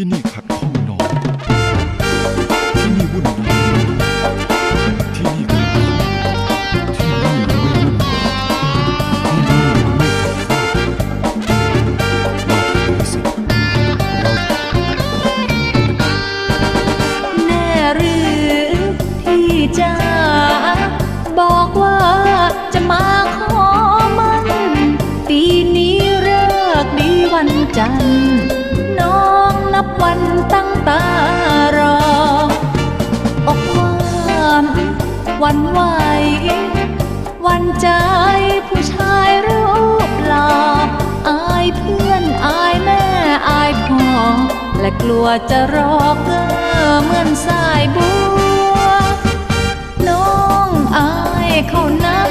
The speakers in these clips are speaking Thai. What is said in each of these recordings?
ที่นี่ขัดข้องนอยที่นี่วุ่นวายที่นี่ขัดข้องที่นี่ไม่วุ่นวายที่นี่ไม่ขัดข้องเราถือสิเราแน่หรือที่จะบอกว่าจะมา วันไหว วันใจผู้ชายรูปหล่ออายเพื่อนอายแม่อายพ่อและกลัวจะรอเกอเหมือนสายบัว น้องอายเขานัก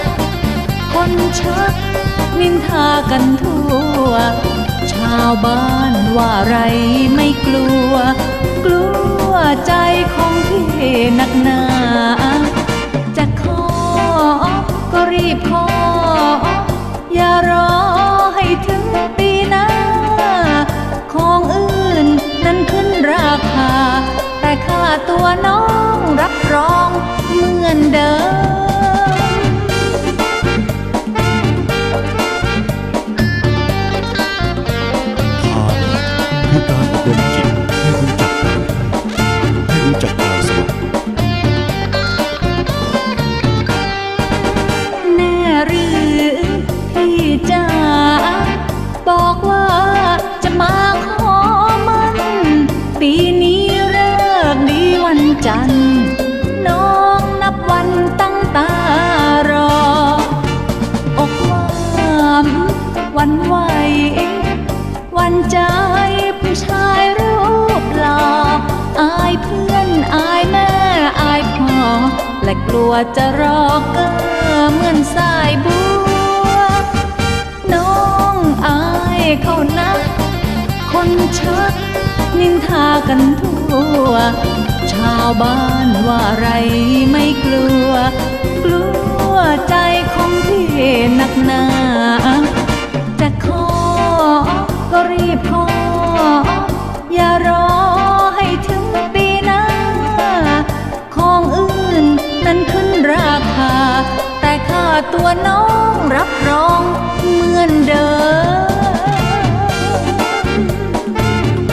คนชักนินทากันทั่ว ชาวบ้านว่าไรไม่กลัว กลัวใจของพี่นักหนา ต่ค่าตัวน้องรับรองเหมือนเดิมทานคือการอบรมจิต และกลัวจะรอเกอเหมือนสายบัว น้องอายเขานักคนชักนินทากันทั่ว ชาวบ้านว่าไรไม่กลัว กลัวใจของพี่หนักหนา ตัวน้องรับรองเหมือนเดิม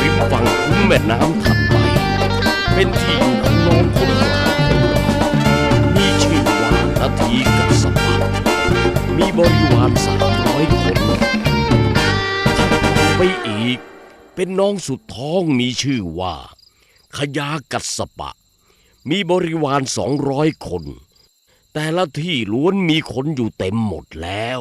ริมฝั่งคุ้มแม่น้ำถัดไป เป็นที่อยู่ของน้องคนกลางของมีชื่อว่านาทีกับสปะมีบริวารสามร้อยคนถัดต่อไปอีก เป็นน้องสุดท้องมีชื่อว่า ขยากัสปะ มีบริวารสองร้อยคน แต่ละที่ล้วนมีคนอยู่เต็มหมดแล้ว